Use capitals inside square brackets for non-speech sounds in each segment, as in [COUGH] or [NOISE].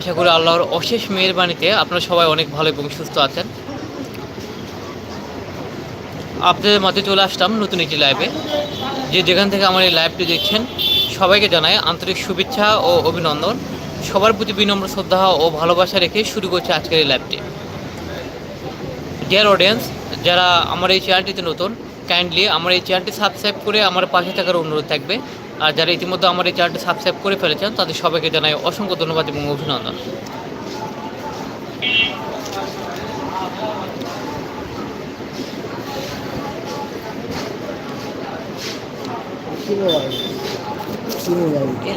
আশা করি আল্লাহর অশেষ মেহেরবানিতে আপনারা সবাই অনেক ভালো এবং সুস্থ আছেন। আপনাদের মাঝে চলে আসলাম নতুন একটি লাইভে যে যেখান থেকে আমার এই লাইভটি দেখছেন, সবাইকে জানাই আন্তরিক শুভেচ্ছা ও অভিনন্দন। সবার প্রতি বিনম্র শ্রদ্ধা ও ভালোবাসা রেখে শুরু করছে আজকের এই লাইভটি ডিয়ার অডিয়েন্স যারা আমার এই চ্যানেলটিতে নতুন কাইন্ডলি আমার এই চ্যানেলটি সাবস্ক্রাইব করে আমার পাশে থাকার অনুরোধ থাকবে। আর যারা ইতিমধ্যে আমার এই চ্যানেলটি সাবস্ক্রাইব করে ফেলেছেন তাদের সবাইকে জানাই অসংখ্য ধন্যবাদ এবং অভিনন্দন।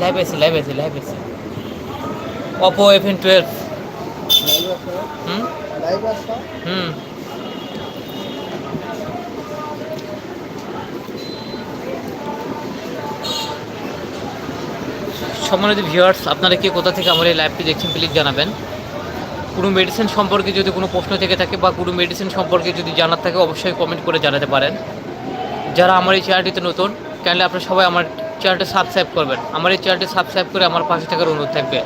লাইভ আছে লাইভ আছে লাইভ আছে। অপো এফ এন টুয়েলভ হুম? হুম। সম্মানিত ভিউয়ার্স আপনারা কি কোথা থেকে আমার এই লাইভটি দেখছেন প্লিজ জানাবেন। কোনো মেডিসিন সম্পর্কে যদি কোনো প্রশ্ন থেকে থাকে বা কোনো মেডিসিন সম্পর্কে যদি জানার থাকে, অবশ্যই কমেন্ট করে জানাতে পারেন। যারা আমার এই চ্যানেলটিতে নতুন কাইন্ডলি আপনারা সবাই আমার চ্যানেলটি সাবস্ক্রাইব করবেন। আমার এই চ্যানেলটি সাবস্ক্রাইব করে আমার পাশে থাকার অনুরোধ থাকবে।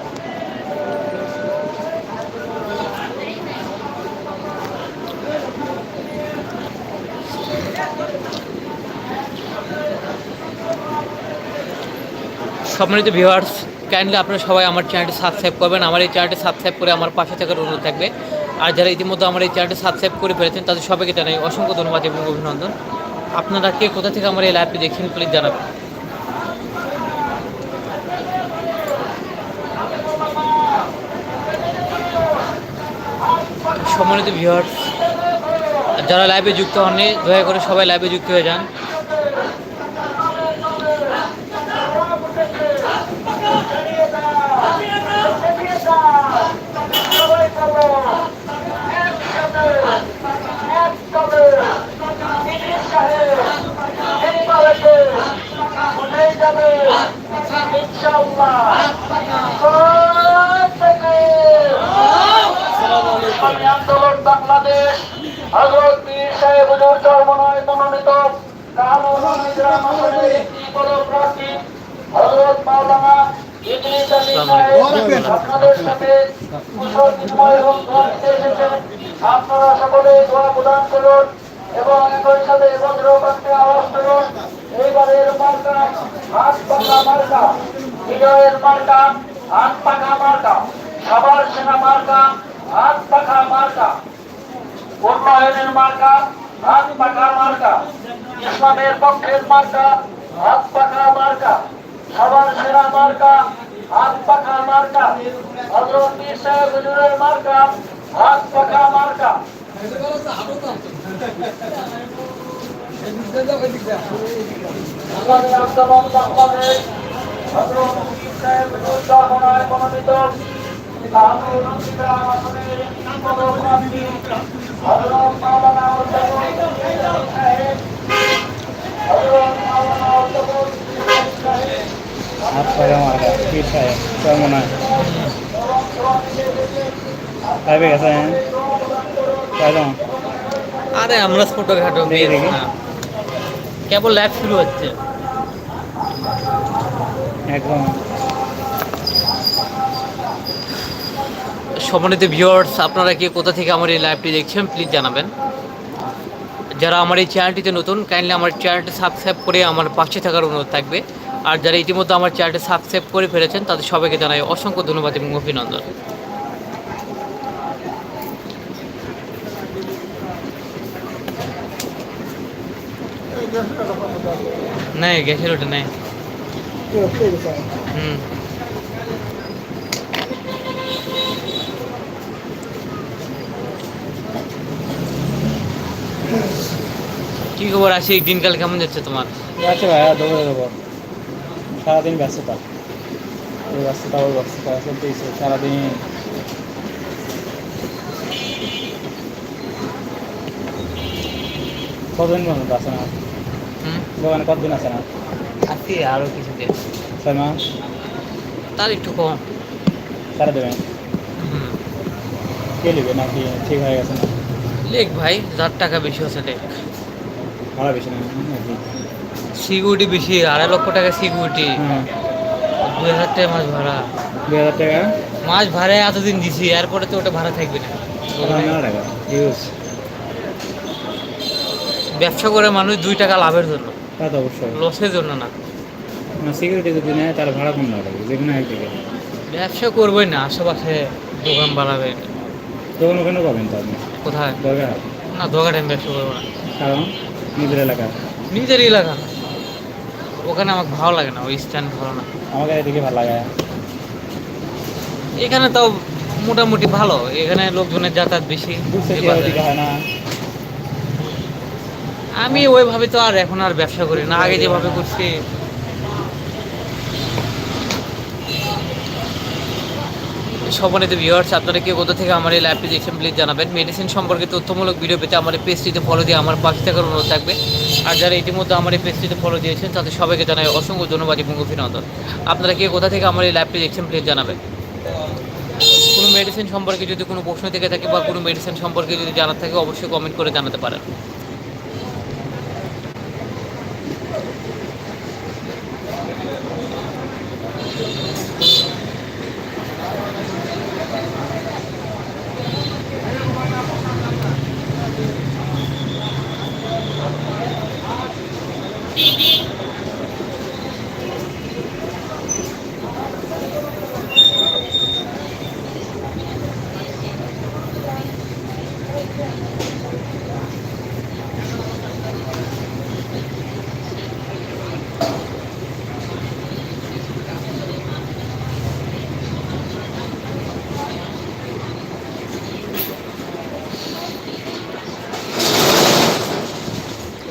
সম্মানিত ভিউয়ার্স কাইন্ডলি আপনারা সবাই আমার চ্যানেলটি সাবস্ক্রাইব করবেন। আমার এই চ্যানেলটি সাবস্ক্রাইব করে আমার পাশে থাকার অনুরোধ থাকবে। আর যারা ইতিমধ্যে আমার এই চ্যানেলটি সাবস্ক্রাইব করে ফেলেছেন, তাদের সবাইকে জানাই অসংখ্য ধন্যবাদ এবং অভিনন্দন। আপনারা কে কোথা থেকে আমার এই লাইভটি দেখছেন প্লিজ জানাবেন। সম্মানিত ভিউয়ার্স যারা লাইভে যুক্ত হননি, দয়া করে সবাই লাইভে যুক্ত হয়ে যান ইসলামী আন্দোলন বাংলাদেশ হজরত পীর সাহেব হুজুর চরমনায় মনোনীত কানুন নিজাম আসনের একটি বড় প্রার্থী হজরত মাওলানা ইদ্রিস আলী সাহেব আপনাদের সাথে কুশল বিনিময় এবং দোয়া নিতে এসেছেন আপনারা সকলে দোয়া প্রদান করুন এবং একই সাথে এইবারের মার্কা হাত পাকা মার্কা, বিজয়ের মার্কা, হাত পাকা মার্কা, সবার সেনা মার্কা, হাত পাখা মার্কা, উন্নয়নের মার্কা, হাত পাখা মার্কা, ইসলামের পক্ষের মার্কা, হাত পাখা মার্কা, সবার সেরা মার্কা, হাত পাখা মার্কা হজরত সাহেব মার্কা, হাত পাখা মার্কা। আমাদের আন্দোলন বাংলাদেশ হজরত আরে আমরা ছোটোখাটো মেয়ে কেবল লাইভ শুরু হচ্ছে। একদম। সম্মানিত ভিউয়ার্স আপনারা কে কোথা থেকে আমার এই লাইভটি দেখছেন প্লিজ জানাবেন। যারা আমার এই চ্যানেলটিতে নতুন কাইন্ডলি আমার চ্যানেলটি সাবস্ক্রাইব করে আমার পাশে থাকার অনুরোধ থাকবে। আর যারা ইতিমধ্যে আমার চ্যানেলটি সাবস্ক্রাইব করে ফেলেছেন তাদের সবাইকে জানাই অসংখ্য ধন্যবাদ এবং অভিনন্দন। নাই, গ্যাসের ওটা নেই। হুম। কি খবর আসি দিনকাল কেমন যাচ্ছে তোমার? আছে ভাইয়া, দৌড়ে দেবো সারাদিন ব্যস্ততা। এই ব্যস্ততা, ওই ব্যস্ততা, চলতেইছে, সারাদিন। কতদিন পর্যন্ত আছে না দোকানে কতদিন আছে না? আছি আরও কিছুদিন। ছয় মাস? তার একটু কম। সারা দেবেন কে নেবে নাকি ঠিক হয়ে গেছে না? লেখ ভাই যার টাকা বেশি হচ্ছে লেখ ভাড়া বেশি না নাকি? সিকিউরিটি বেশি আড়াই লক্ষ টাকা সিকিউরিটি। হ্যাঁ। দুই হাজার টাকা মাস ভাড়া। দুই হাজার টাকা? মাছ ভাড়ায় এতদিন দিছি এরপরে তো ওটা ভাড়া থাকবে না। টাকা ব্যবসা করে মানুষ দুই টাকা লাভের জন্য। তা তো অবশ্যই। লসের জন্য না। সিকিউরিটি যদি নেয় তাহলে ভাড়া কম না লাগে যে কোনো একদিকে ব্যবসা করবোই না আশেপাশে দোকান বাড়াবে তখন ওখানে পাবেন তো আপনি? কোথায়? দরকার না দোকানে আমি ব্যবসা করব না। কারণ? নিজের এলাকা। নিজের এলাকা। না ওখানে আমাকে ভালো লাগে না ওই স্ট্যান্ড ভালো না। আমাকে এদিকে ভালো লাগে। এখানে তাও মোটামুটি ভালো এখানে লোকজনের যাতায়াত বেশি। হয় না। আমি ওইভাবে তো আর এখন আর ব্যবসা করি না। আগে যেভাবে করছি। সম্মানিত ভিউয়ার্স আপনারা কেউ কোথা থেকে আমার এই লাইভটি দেখছেন প্লিজ জানাবেন? মেডিসিন সম্পর্কে তথ্যমূলক ভিডিও পেতে আমার এই ফলো দিয়ে আমার পাশে থাকার অনুরোধ থাকবে। আর যারা ইতিমধ্যে আমার এই পেজটিতে ফলো দিয়েছেন, তাদের সবাইকে জানাই অসংখ্য ধন্যবাদ এবং অভিনন্দন। আপনারা কে কোথা থেকে আমার এই লাইভটি দেখছেন প্লিজ জানাবেন? কোনো মেডিসিন সম্পর্কে যদি কোনো প্রশ্ন থেকে থাকে বা কোনো মেডিসিন সম্পর্কে যদি জানার থাকে, অবশ্যই কমেন্ট করে জানাতে পারেন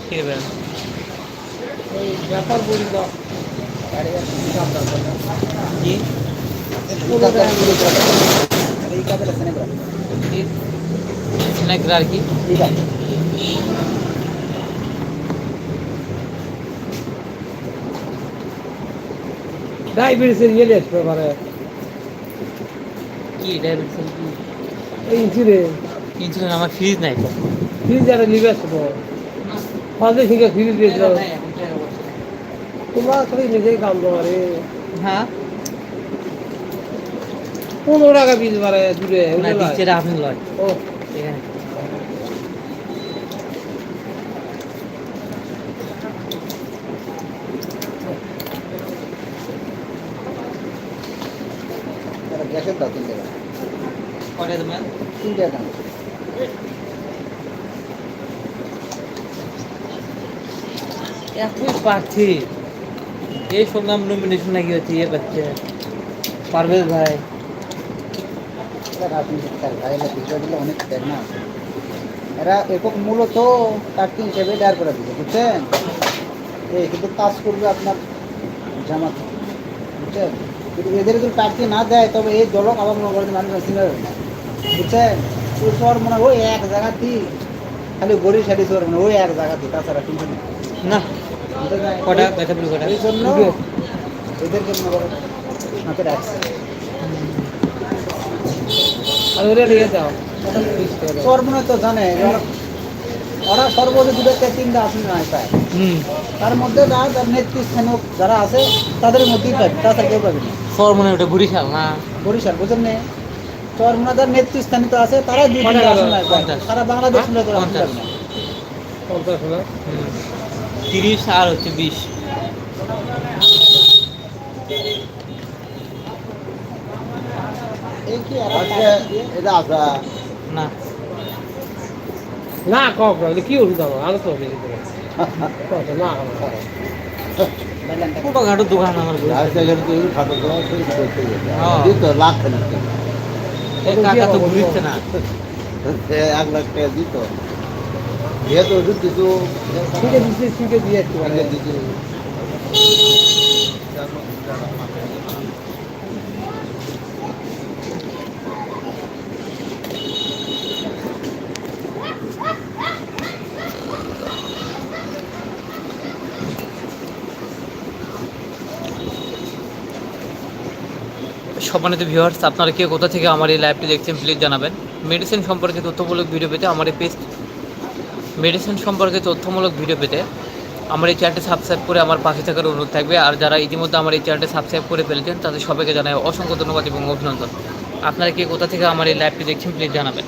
কি দেবেন কি স্ন্যাক আর কি। ডায়াবেটিসের ইয়ে দেখতে পারে কি ডায়াবেটিস কি? ইনসুলিন ইনসুলিন আমার ফ্রিজ নাই ফ্রিজ যারা নিবে আসব ফাঁসে থেকে ফ্রিজ দিয়েছিল তোমরা খালি নিজেই কাম তোমারে হ্যাঁ? পনেরো টাকা পিস পারে দূরে আপনি লয়। ও এখানে গ্যাসের দাও তিন টাকা কটা দেবেন তিন টাকা একই প্রার্থী এই শুনলাম নমিনেশন নাকি হচ্ছে ইয়ে পাচ্ছে পারভেজ ভাই। পিছনে দিলে অনেক দেয় না এরা একক মূলত প্রার্থী হিসেবে দাঁড় করে দিচ্ছে বুঝছেন? এই কিন্তু কাজ করবে আপনার জামাত বুঝছেন? কিন্তু এদের যদি প্রার্থী না দেয় তবে এই দলক আবার মনে করেন মানুষ যাবে না বুঝছেন? ওই শহর মনে ওই এক জায়গাতেই খালি গড়ি সারি শহর মানে ওই এক জায়গাতেই তাছাড়া কিন্তু না। না। বুঝতে পারছেন? কটা? এই জন্য এদেরকে মনে করেন হাতে রাখছে। আর ওরা নিয়ে যাও। ওটা ফ্রিজ করে দাও। চর তো জানে ওরা- ওরা সর্বোচ্চ দুটো থেকে তিনটা আসন নয় পায় তার মধ্যে যারা যার নেতৃস্থানীয় যারা আছে তাদের মধ্যেই পাবে তাছাড়া কেউ পাবে না। ফর মনে হয় ওটা বরিশাল না? বরিশাল বুঝেন নে চরমোনা যার নেতৃস্থানীয় আছে তারাই দুই তিনটা আসন সারা বাংলাদেশ মিলে তো আসন পঞ্চাশ। পঞ্চাশ না তিরিশ আর হচ্ছে বিশ। আসা না। না কক [LAUGHS] না কি ওষুধ আমার আলো তো বেশি করে কত না আমার ছোটখাটো দোকান আমার বলছে। হ্যাঁ। লাখ এই কাকা তো ঘুরিচ্ছে না এক লাখ টাকা দিত যেহেতু ওষুধ কিছু শিখে দিচ্ছি শিখে দিয়ে একটু মানে সম্মানিত ভিউয়ার্স আপনারা কে কোথা থেকে আমার এই লাইভটি দেখছেন প্লিজ জানাবেন। মেডিসিন সম্পর্কে তথ্যমূলক ভিডিও পেতে আমার এই পেজ মেডিসিন সম্পর্কে তথ্যমূলক ভিডিও পেতে আমার এই চ্যানেলটি সাবস্ক্রাইব করে আমার পাশে থাকার অনুরোধ থাকবে। আর যারা ইতিমধ্যে আমার এই চ্যানেলটি সাবস্ক্রাইব করে ফেলেছেন, তাদের সবাইকে জানাই অসংখ্য ধন্যবাদ এবং অভিনন্দন। আপনারা কে কোথা থেকে আমার এই লাইভটি দেখছেন প্লিজ জানাবেন।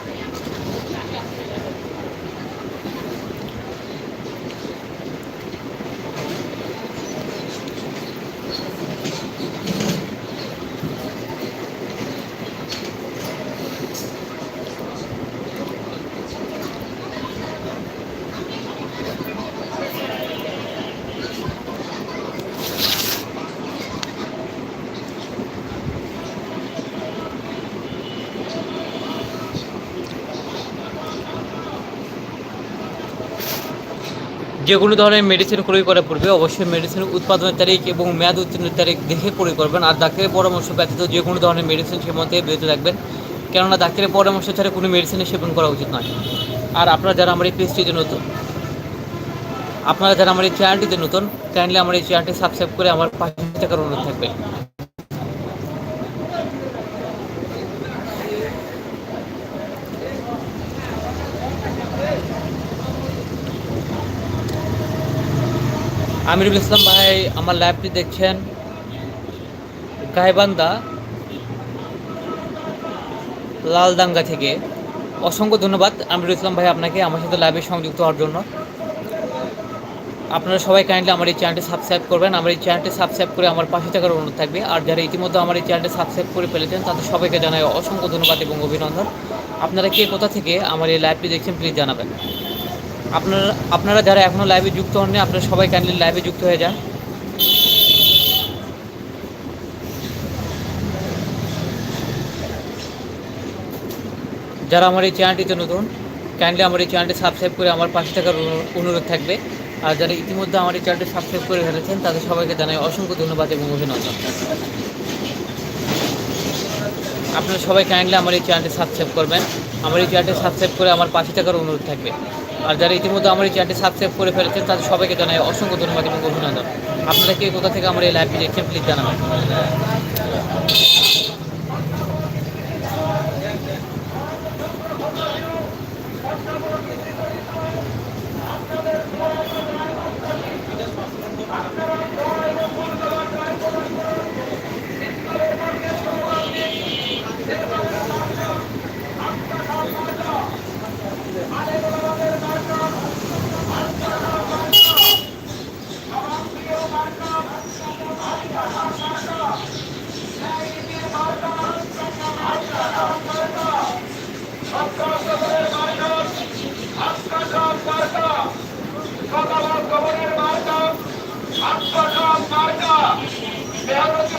যে কোনো ধরনের মেডিসিন ক্রয় করার পূর্বে অবশ্যই মেডিসিন উৎপাদনের তারিখ এবং মেয়াদ উত্তীর্ণের তারিখ দেখে ক্রয় করবেন। আর ডাক্তারের পরামর্শ ব্যতীত যে কোনো ধরনের মেডিসিন সেবন থেকে বিরত রাখবেন। কেননা ডাক্তারের পরামর্শ ছাড়া কোনো মেডিসিনের সেবন করা উচিত নয়। আর আপনারা যারা আমার এই পেজটিতে নতুন, আপনারা যারা আমার এই চ্যানেলটিতে নতুন কাইন্ডলি আমার এই চ্যানেলটি সাবস্ক্রাইব করে আমার পাশে থাকার অনুরোধ থাকবে। আমিরুল ইসলাম ভাই, আমার ল্যাবটি দেখছেন। গাইবান্ধা লালদাঙ্গা থেকে। অসংখ্য ধন্যবাদ আমিরুল ইসলাম ভাই আপনাকে আমার সাথে লাইভে সংযুক্ত হওয়ার জন্য। আপনারা সবাই কাইন্ডলি আমার এই চ্যানেলটি সাবস্ক্রাইব করবেন। আমার এই চ্যানেলটি সাবস্ক্রাইব করে আমার পাশে থাকার অনুরোধ থাকবে। আর যারা ইতিমধ্যে আমার এই চ্যানেলটি সাবস্ক্রাইব করে ফেলেছেন, তাদের সবাইকে জানাই অসংখ্য ধন্যবাদ এবং অভিনন্দন। আপনারা কে কোথা থেকে আমার এই লাইভটি দেখছেন প্লিজ জানাবেন। আপনারা আপনারা যারা এখনও লাইভে যুক্ত হননি, আপনারা সবাই কাইন্ডলি লাইভে যুক্ত হয়ে যান। যারা আমার এই চ্যানেলটিতে নতুন কাইন্ডলি আমার এই চ্যানেলটি সাবস্ক্রাইব করে আমার পাশে থাকার অনুরোধ থাকবে। আর যারা ইতিমধ্যে আমার এই চ্যানেলটি সাবস্ক্রাইব করে ফেলেছেন, তাদের সবাইকে জানাই অসংখ্য ধন্যবাদ এবং অভিনন্দন। আপনারা সবাই কাইন্ডলি আমার এই চ্যানেলটি সাবস্ক্রাইব করবেন। আমার এই চ্যানেলটি সাবস্ক্রাইব করে আমার পাশে থাকার অনুরোধ থাকবে। আর যারা ইতিমধ্যে আমার এই চ্যানেলটি সাবস্ক্রাইব করে ফেলেছেন, তাদের সবাইকে জানাই অসংখ্য ধন্যবাদ এবং অভিনন্দন। আপনারা কে কোথা থেকে আমার এই লাইভটি দেখছেন প্লিজ জানাবেন?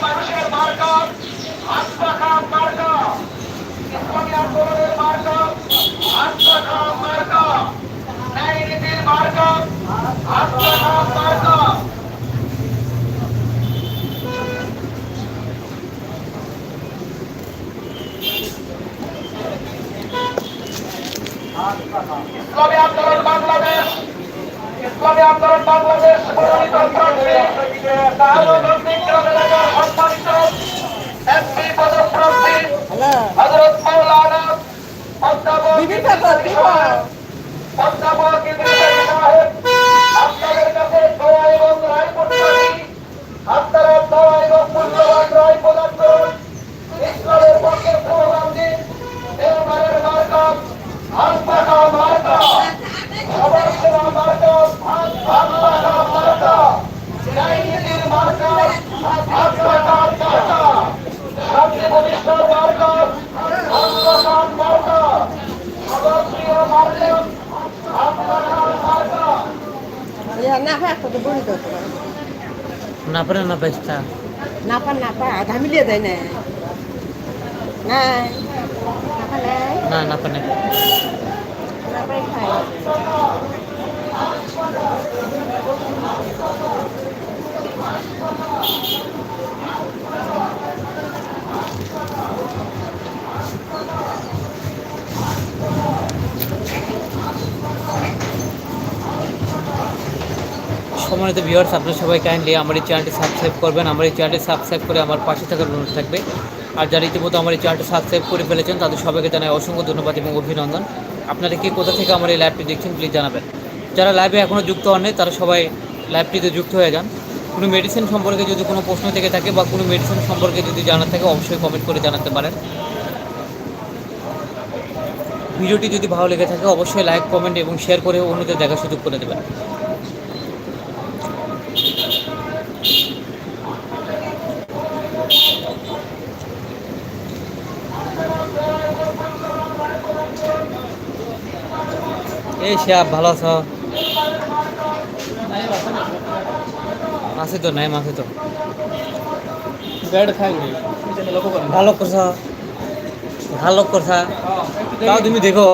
মানুষের মার্কা আত্মাখা মার্কা, ইসলামী আন্দোলনের মার্কা আত্মাখা মার্কা, ন্যায় নীতির আন্দোলন বাংলাদেশ, ইসলামী আন্দোলন বাংলাদেশ তাহলুদ্দিন এলাকার সম্মানিত এমপি মৌলানা অধ্যাপক অধ্যাপক ইদ্রিস সাহেব আপনাদের কাছে দোয়া. না। না বেস্তা Napa napa, kami lihat সম্মানিত ভিউয়ার্স আপনারা সবাই কাইন্ডলি আমার এই চ্যানেলটি সাবস্ক্রাইব করবেন। আমার এই চ্যানেলটি সাবস্ক্রাইব করে আমার পাশে থাকার অনুরোধ থাকবে। আর যারা ইতিমধ্যে আমার এই চ্যানেলটি সাবস্ক্রাইব করে ফেলেছেন, তাদের সবাইকে জানাই অসংখ্য ধন্যবাদ এবং অভিনন্দন। আপনারা কি কোথা থেকে আমার এই লাইভটি দেখছেন প্লিজ জানাবেন। যারা লাইভে এখনও যুক্ত হননি, তারা সবাই লাইভটিতে যুক্ত হয়ে যান। কোনো মেডিসিন সম্পর্কে যদি কোনো প্রশ্ন থেকে থাকে বা কোনো মেডিসিন সম্পর্কে যদি জানার থাকে, অবশ্যই কমেন্ট করে জানাতে পারেন। ভিডিওটি যদি ভালো লেগে থাকে, অবশ্যই লাইক কমেন্ট এবং শেয়ার করে অন্যদের দেখার সুযোগ করে দেবেন। এই শিয়াব, ভালো আছো? আছে তো নাই আছে তো। ভালো করছা ভালো করছা। তাও তুমি দেখো।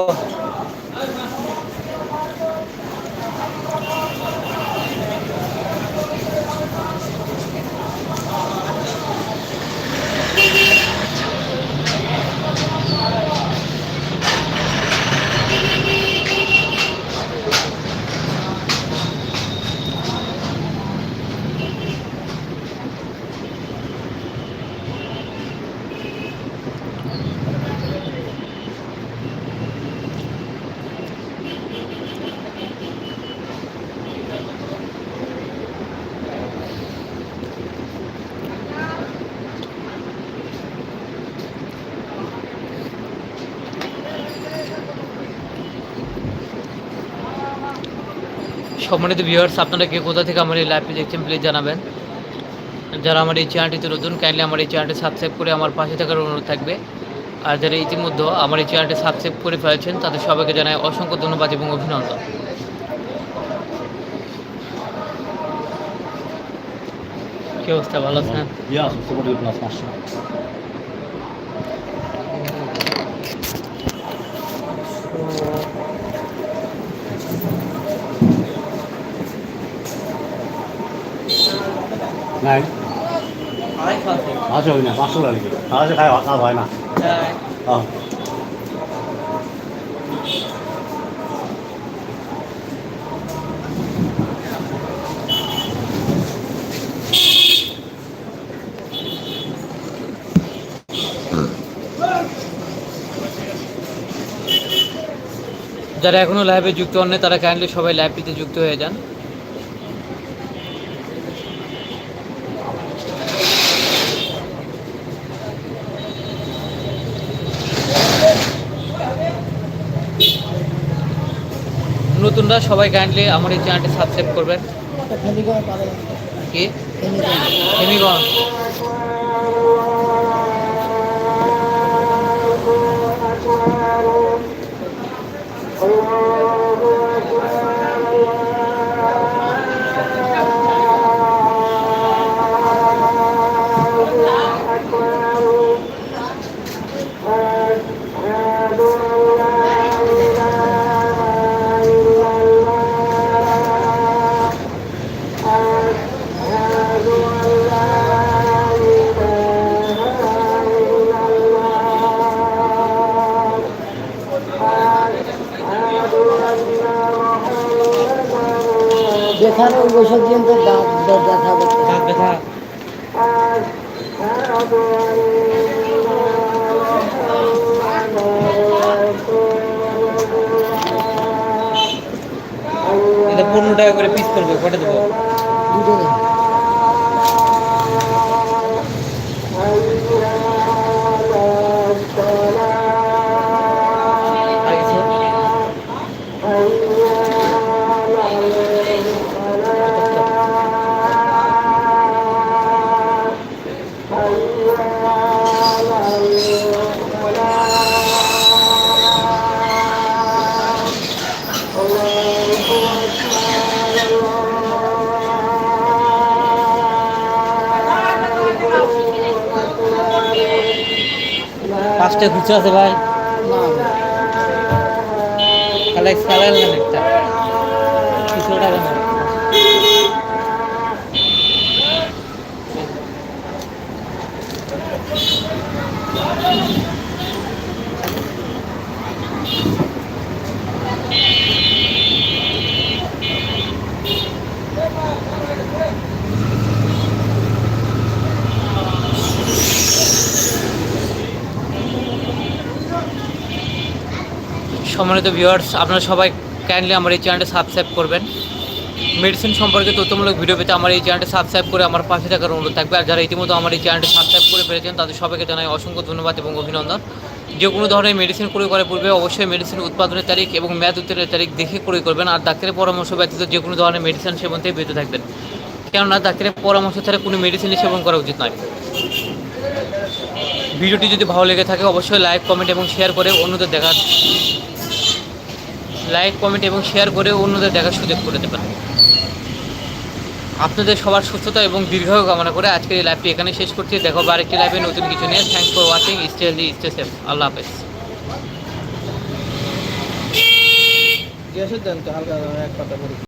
সম্মানিত ভিউয়ার্স আপনারা কে কোথা থেকে আমার এই লাইভটি দেখছেন প্লিজ জানাবেন। যারা আমার এই চ্যানেলটিতে নতুন কাইন্ডলি আমার এই চ্যানেলটি সাবস্ক্রাইব করে আমার পাশে থাকার অনুরোধ থাকবে। আর যারা ইতিমধ্যে আমার এই চ্যানেলটি সাবস্ক্রাইব করে ফেলেছেন, তাদের সবাইকে জানাই অসংখ্য ধন্যবাদ এবং অভিনন্দন। কি অবস্থা? ভালো আছেন? Ja, so wurde das Masche. Nein, আজ না পাঁচশো লাগে আজ খাই কাজ হয় না। হ্যাঁ যারা এখনও লাইভে যুক্ত হন নাই, তারা কাইন্ডলি সবাই লাইভটিতে যুক্ত হয়ে যান। নতুনরা সবাই কাইন্ডলি আমার এই চ্যানেলটি সাবস্ক্রাইব করবেন। কি? ফেমিগঞ্জ খুচরা আছে ভাই? কালেক্ট কালেক্ট একটা। খুচরো টাকা সম্মানিত ভিউয়ার্স আপনারা সবাই কাইন্ডলি আমার এই চ্যানেলটা সাবস্ক্রাইব করবেন। মেডিসিন সম্পর্কে তথ্যমূলক ভিডিও পেতে আমার এই চ্যানেলটা সাবস্ক্রাইব করে আমার পাশে থাকার অনুরোধ থাকবে। আর যারা ইতিমধ্যে আমার এই চ্যানেলটা সাবস্ক্রাইব করে ফেলেছেন, তাদের সবাইকে জানাই অসংখ্য ধন্যবাদ এবং অভিনন্দন। যে কোনো ধরনের মেডিসিন ক্রয় করার পূর্বে অবশ্যই মেডিসিন উৎপাদনের তারিখ এবং মেয়াদ উত্তরের তারিখ দেখে ক্রয় করবেন। আর ডাক্তারের পরামর্শ ব্যতীত যে কোনো ধরনের মেডিসিন সেবন থেকে বেঁচে থাকবেন। কেননা ডাক্তারের পরামর্শ ছাড়া কোনো মেডিসিনই সেবন করা উচিত নয়। ভিডিওটি যদি ভালো লেগে থাকে, অবশ্যই লাইক কমেন্ট এবং শেয়ার করে অন্যদের দেখার লাইক কমেন্ট এবং শেয়ার করে অন্যদের দেখার সুযোগ করে দেবেন। আপনাদের সবার সুস্থতা এবং দীর্ঘায়ু কামনা করে আজকের এই লাইভটি এখানে শেষ করছি। দেখো বা আরেকটি লাইভে নতুন কিছু নিয়ে। Thank for watching stay healthy stay safe আল্লাহ হাফেজ। গ্যাসের দেন তো হালকা এক পাতা